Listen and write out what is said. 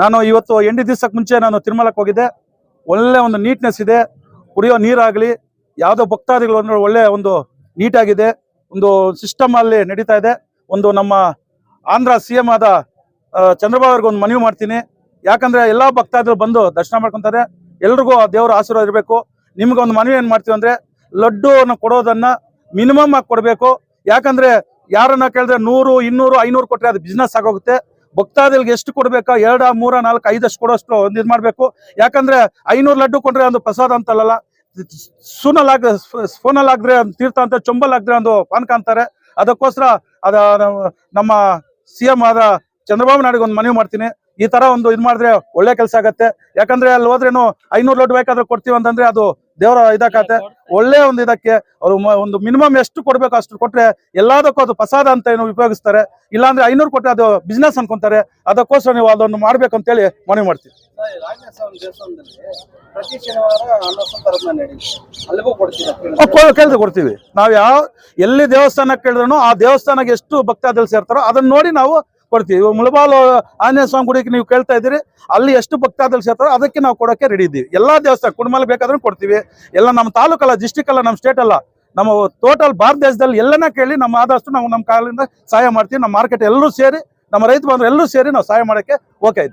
ನಾನು ಇವತ್ತು ಎಂಟು ದಿವಸಕ್ಕೆ ಮುಂಚೆ ನಾನು ತಿರುಮಲಕ್ಕೆ ಹೋಗಿದ್ದೆ. ಒಳ್ಳೆ ಒಂದು ನೀಟ್ನೆಸ್ ಇದೆ. ಕುಡಿಯೋ ನೀರಾಗಲಿ, ಯಾವುದೋ ಭಕ್ತಾದಿಗಳು ಅಂದ್ರೆ ಒಳ್ಳೆ ಒಂದು ನೀಟಾಗಿದೆ ಒಂದು ಸಿಸ್ಟಮ್ ಅಲ್ಲಿ ನಡೀತಾ ಇದೆ. ಒಂದು ನಮ್ಮ ಆಂಧ್ರ ಸಿ ಎಂ ಆದ ಚಂದ್ರಬಾಬು ಒಂದು ಮನವಿ ಮಾಡ್ತೀನಿ. ಯಾಕಂದ್ರೆ ಎಲ್ಲಾ ಭಕ್ತಾದಿಗಳು ಬಂದು ದರ್ಶನ ಮಾಡ್ಕೊಂತಾರೆ. ಎಲ್ರಿಗೂ ದೇವರ ಆಶೀರ್ವಾದ ಇರಬೇಕು. ನಿಮ್ಗೆ ಒಂದು ಮನವಿ ಏನು ಮಾಡ್ತೀವಿ ಅಂದ್ರೆ ಲಡ್ಡುವನ್ನು ಕೊಡೋದನ್ನ ಮಿನಿಮಮ್ ಆಗಿ ಕೊಡಬೇಕು. ಯಾಕಂದ್ರೆ ಯಾರನ್ನ ಕೇಳಿದ್ರೆ ನೂರು, ಇನ್ನೂರು, ಐನೂರು ಕೊಟ್ಟರೆ ಅದು ಬಿಸ್ನೆಸ್ ಆಗೋಗುತ್ತೆ. ಭಕ್ತಾದಿಗಳಿಗೆ ಎಷ್ಟು ಕೊಡ್ಬೇಕಾ? ಎರಡ, ಮೂರ, ನಾಲ್ಕು ಐದಷ್ಟು ಕೊಡೋಷ್ಟು ಒಂದು ಇದು ಮಾಡಬೇಕು. ಯಾಕಂದ್ರೆ ಐನೂರು ಲಡ್ಡು ಕೊಟ್ರೆ ಒಂದು ಪ್ರಸಾದ ಅಂತಲ್ಲ ಸೂನಲ್ಲಿ ಆಗ ಸ್ಪೂನಲ್ಲಿ ಆಗದ್ರೆ ಒಂದು ತೀರ್ಥ ಅಂತ ಚೊಂಬಲ್ ಆಗದ್ರೆ ಒಂದು ಪಾನಕ ಅಂತಾರೆ. ಅದಕ್ಕೋಸ್ಕರ ಅದ, ನಮ್ಮ ಸಿ ಎಂ ಆದ ಚಂದ್ರಬಾಬು ನಾಯ್ಡಿಗೆ ಒಂದು ಮನವಿ ಮಾಡ್ತೀನಿ. ಈ ತರ ಒಂದು ಇದು ಮಾಡಿದ್ರೆ ಒಳ್ಳೆ ಕೆಲಸ ಆಗತ್ತೆ. ಯಾಕಂದ್ರೆ ಅಲ್ಲಿ ಹೋದ್ರೇನು ಐನೂರು ಲೋಟ್ ಬೇಕಾದ್ರೆ ಕೊಡ್ತೀವಿ ಅಂತಂದ್ರೆ ಅದು ದೇವರ ಇದಕ್ಕತ್ತೆ ಒಳ್ಳೆ ಒಂದು ಇದಕ್ಕೆ ಅವ್ರು ಒಂದು ಮಿನಿಮಮ್ ಎಷ್ಟು ಕೊಡ್ಬೇಕು ಅಷ್ಟು ಕೊಟ್ರೆ ಎಲ್ಲದಕ್ಕೂ ಅದು ಪ್ರಸಾದ ಅಂತ ಏನು ಉಪಯೋಗಿಸ್ತಾರೆ. ಇಲ್ಲಾಂದ್ರೆ ಐನೂರು ಕೊಟ್ರೆ ಅದು ಬಿಸ್ನೆಸ್ ಅನ್ಕೊಂತಾರೆ. ಅದಕ್ಕೋಸ್ಕರ ನೀವು ಅದನ್ನು ಮಾಡ್ಬೇಕು ಅಂತೇಳಿ ಮನವಿ ಮಾಡ್ತೀವಿ. ಕೇಳಿದ್ರೆ? ಕೊಡ್ತೀವಿ. ನಾವು ಯಾವ ಎಲ್ಲಿ ದೇವಸ್ಥಾನಕ್ಕೆ ಕೇಳಿದ್ರು ಆ ದೇವಸ್ಥಾನಕ್ಕೆ ಎಷ್ಟು ಭಕ್ತಾದಿಗಳು ಸೇರ್ತಾರೋ ಅದನ್ನ ನೋಡಿ ನಾವು ಕೊಡ್ತೀವಿ. ಇವಾಗ ಮುಳಬಾಲು ಆಂಜನೇಯ ಸ್ವಾಮಿ ಗುಡಿಗೆ ನೀವು ಕೇಳ್ತಾ ಇದ್ದೀರಿ, ಅಲ್ಲಿ ಎಷ್ಟು ಭಕ್ತಾದಲ್ಲಿ ಸೇರ್ತಾರೋ ಅದಕ್ಕೆ ನಾವು ಕೊಡೋಕೆ ರೆಡಿ ಇದ್ದೀವಿ. ಎಲ್ಲ ದೇವಸ್ಥಾನ, ಕುಡ್ಮಲ್ ಬೇಕಾದ್ರೂ ಕೊಡ್ತೀವಿ. ಎಲ್ಲ ನಮ್ಮ ತಾಲೂಕಲ್ಲ ಡಿಸ್ಟಿಕ್ ಅಲ್ಲ, ನಮ್ಮ ಸ್ಟೇಟ್ ಅಲ್ಲ, ನಮ್ಮ ಟೋಟಲ್ ಭಾರತ ದೇಶದಲ್ಲಿ ಎಲ್ಲನ ಕೇಳಿ ನಮ್ಮ ಆದಷ್ಟು ನಾವು ನಮ್ಮ ಕಾಲಿಂದ ಸಹಾಯ ಮಾಡ್ತೀವಿ. ನಮ್ಮ ಮಾರ್ಕೆಟ್ ಎಲ್ಲರೂ ಸೇರಿ, ನಮ್ಮ ರೈತ ಬಂದ್ರೆ ಎಲ್ಲರೂ ಸೇರಿ ನಾವು ಸಹಾಯ ಮಾಡೋಕ್ಕೆ ಓಕೆ